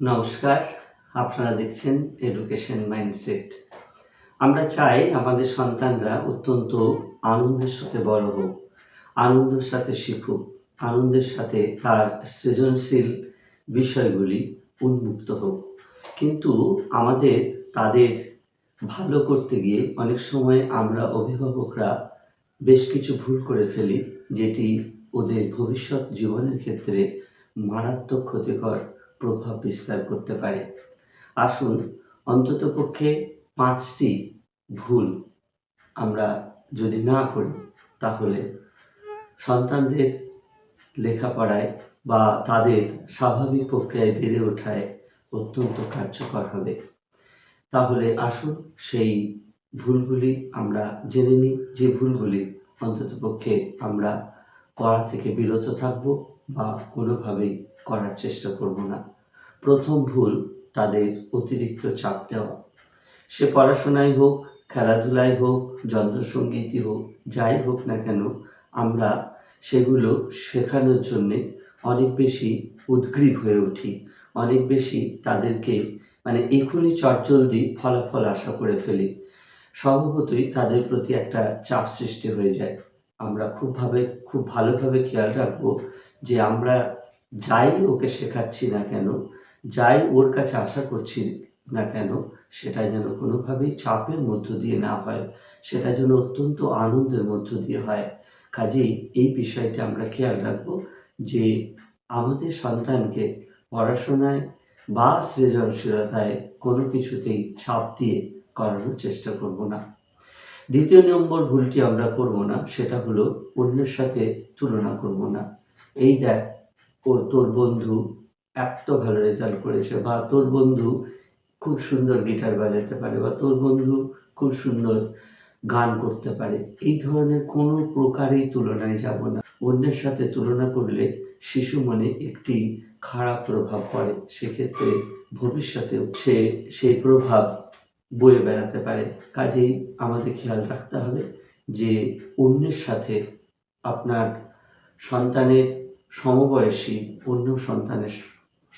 নমস্কার, আপনারা দেখছেন এডুকেশন মাইন্ডসেট আমরা চাই আমাদের সন্তানরা অত্যন্ত আনন্দের সাথে বড় হোক, আনন্দের সাথে শিখুক, আনন্দের সাথে তার সৃজনশীল বিষয়গুলি উন্মুক্ত হোক। কিন্তু আমাদের, তাদের ভালো করতে গিয়ে অনেক সময় আমরা অভিভাবকরা বেশ কিছু ভুল করে ফেলি, যেটি ওদের ভবিষ্যৎ জীবনের ক্ষেত্রে মারাত্মক ক্ষতিকর প্রভাব বিস্তার করতে পারে। আসুন অন্ততপক্ষে পাঁচটি ভুল আমরা যদি না করি, তাহলে সন্তানদের লেখাপড়ায় বা তাদের স্বাভাবিক প্রক্রিয়ায় বেড়ে ওঠায় অত্যন্ত কার্যকর হবে। তাহলে আসুন, সেই ভুলগুলি আমরা জেনে নিই। যে ভুলগুলি অন্ততপক্ষে আমরা করা থেকে বিরত থাকব বা কোনোভাবেই করার চেষ্টা করব না। প্রথম ভুল তাদের অতিরিক্ত চাপ দেওয়া। সে পড়াশোনায় হোক, খেলাধুলায় হোক যন্ত্রসঙ্গীতই হোক, যাই হোক না কেন, আমরা সেগুলো শেখানোর জন্যে অনেক বেশি উদ্গ্রীব হয়ে উঠি। অনেক বেশি তাদেরকে মানে এখনই চটজলদি ফলাফল আশা করে ফেলি। স্বভাবতই তাদের প্রতি একটা চাপ সৃষ্টি হয়ে যায়। আমরা খুবভাবে, খুব ভালোভাবে খেয়াল রাখব যে আমরা যাই ওকে শেখাচ্ছি না কেন যাই ওর কাছে আশা করছি না কেন সেটা যেন কোনোভাবেই চাপের মধ্য দিয়ে না হয় সেটা যেন অত্যন্ত আনন্দের মধ্য দিয়ে হয়। কাজেই এই বিষয়টি আমরা খেয়াল রাখব যে আমাদের সন্তানকে পড়াশোনায় বা সৃজনশীলতায় কোনো কিছুতেই ছাপ দিয়ে করানোর চেষ্টা করব না। দ্বিতীয় নম্বর ভুলটি আমরা করব না, সেটা হলো অন্যের সাথে তুলনা করব না। এই দেখ, ও তোর বন্ধু এত ভালো রেজাল্ট করেছে বা তোর বন্ধু খুব সুন্দর গিটার বাজাতে পারে বা তোর বন্ধু খুব সুন্দর গান করতে পারে, এই ধরনের কোনো প্রকারেই তুলনায় যাব না। অন্যের সাথে তুলনা করলে শিশু মনে একটি খারাপ প্রভাব পড়ে, সেক্ষেত্রে ভবিষ্যতেও সে, সেই প্রভাব বয়ে বেড়াতে পারে। কাজেই আমাদের খেয়াল রাখতে হবে যে অন্যের সাথে আপনার সন্তানের সমবয়সী অন্য সন্তানের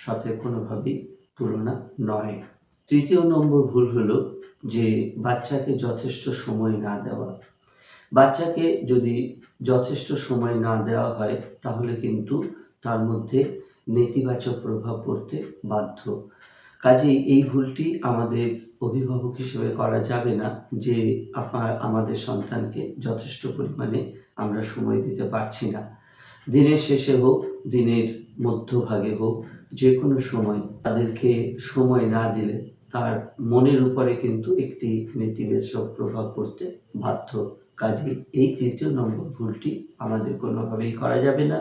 সাথে কোনোভাবেই তুলনা নয়। তৃতীয় নম্বর ভুল হলো যে বাচ্চাকে যথেষ্ট সময় না দেওয়া। বাচ্চাকে যদি যথেষ্ট সময় না দেওয়া হয়, তাহলে কিন্তু তার মধ্যে নেতিবাচক প্রভাব পড়তে বাধ্য। কাজেই এই ভুলটি আমাদের অভিভাবক হিসেবে করা যাবে না যে, আপনার, আমাদের সন্তানকে যথেষ্ট পরিমাণে আমরা সময় দিতে পারছি না। দিনের শেষে হোক, দিনের মধ্যভাগে হোক যে কোনো সময় তাদেরকে সময় না দিলে তার মনের উপরে কিন্তু একটি নেতিবাচক প্রভাব পড়তে বাধ্য। কাজে এই তৃতীয় নম্বর ভুলটি আমাদের কোনোভাবেই করা যাবে না।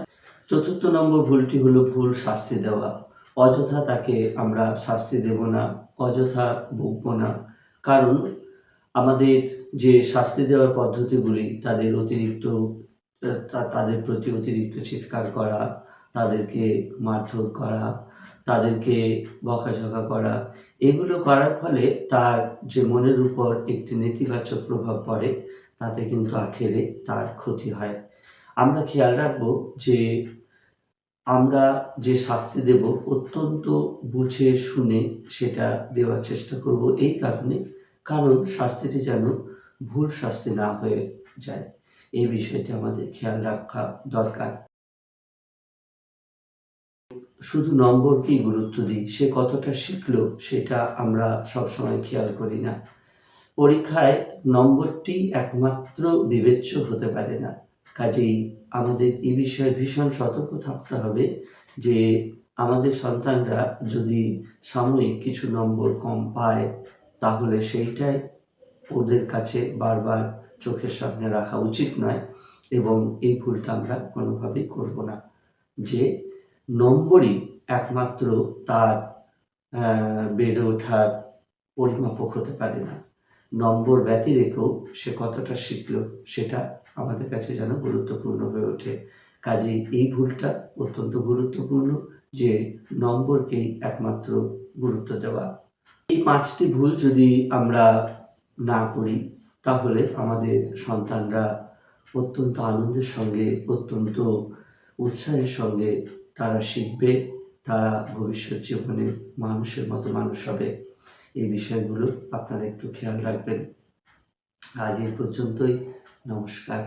চতুর্থ নম্বর ভুলটি হলো ভুল শাস্তি দেওয়া। অযথা তাকে আমরা শাস্তি দেব না, অযথা বকবো না। কারণ আমাদের যে শাস্তি দেওয়ার পদ্ধতিগুলি, তাদের অতিরিক্ত তাদের প্রতি অতিরিক্ত চিৎকার করা, তাদেরকে মারধর করা, তাদেরকে বকাঝকা করা, এগুলো করার ফলে তার যে মনের উপর একটি নেতিবাচক প্রভাব পড়ে, তাতে কিন্তু আখেরে তার ক্ষতি হয়। আমরা খেয়াল রাখব যে আমরা যে শাস্তি দেব অত্যন্ত বুঝে শুনে সেটা দেওয়ার চেষ্টা করব এই কারণে, কারণ শাস্তিটি যেন ভুল শাস্তি না হয়ে যায়। এই বিষয়টি আমাদের খেয়াল রাখা দরকার। শুধু নম্বরকেই গুরুত্ব দিই, সে কতটা শিখলো সেটা আমরা সবসময় খেয়াল করি না। পরীক্ষায় নম্বরটি একমাত্র বিবেচ্য হতে পারে না। কাজেই আমাদের এই বিষয়ে ভীষণ সতর্ক থাকতে হবে যে আমাদের সন্তানরা যদি সাময়িক কিছু নম্বর কম পায়, তাহলে সেইটাই ওদের কাছে বারবার চোখের সামনে রাখা উচিত নয় এবং এই ভুলটা আমরা কোনোভাবেই করব না। যে নম্বরই একমাত্র তার বেড়ে ওঠার পরিমাপক হতে পারে না। নম্বর ব্যতি রেখেও সে কতটা শিখল সেটা আমাদের কাছে যেন গুরুত্বপূর্ণ হয়ে ওঠে। কাজেই এই ভুলটা অত্যন্ত গুরুত্বপূর্ণ যে নম্বরকেই একমাত্র গুরুত্ব দেওয়া। এই পাঁচটি ভুল যদি আমরা না করি তাহলে আমাদের সন্তানরা অত্যন্ত আনন্দের সঙ্গে, অত্যন্ত উৎসাহের সঙ্গে তারা শিখবে, তারা ভবিষ্যৎ জীবনে মানুষের মতো মানুষ হবে। এই বিষয়গুলো আপনারা একটু খেয়াল রাখবেন। আজ এই পর্যন্তই। নমস্কার।